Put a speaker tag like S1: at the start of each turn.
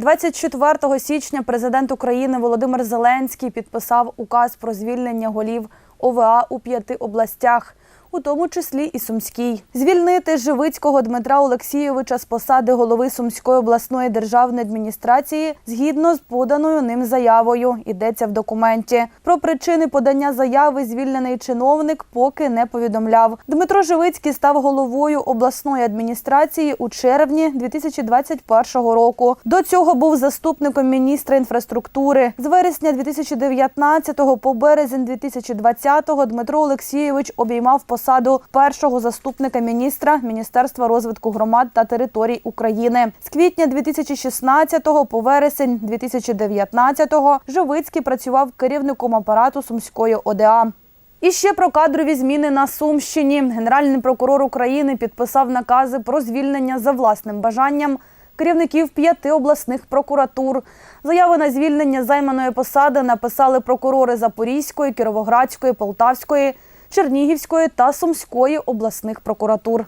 S1: 24 січня президент України Володимир Зеленський підписав указ про звільнення голів ОВА у п'яти областях, у тому числі і Сумській. Звільнити Живицького Дмитра Олексійовича з посади голови Сумської обласної державної адміністрації згідно з поданою ним заявою. Йдеться в документі. Про причини подання заяви звільнений чиновник поки не повідомляв. Дмитро Живицький став головою обласної адміністрації у червні 2021 року. До цього був заступником міністра інфраструктури. З вересня 2019 по березень 2020 Дмитро Олексійович обіймав посаду першого заступника міністра Міністерства розвитку громад та територій України. З квітня 2016 по вересень 2019 Живицький працював керівником апарату Сумської ОДА. І ще про кадрові зміни на Сумщині. Генеральний прокурор України підписав накази про звільнення за власним бажанням керівників п'яти обласних прокуратур. Заяви на звільнення займаної посади написали прокурори Запорізької, Кіровоградської, Полтавської, Чернігівської та Сумської обласних прокуратур.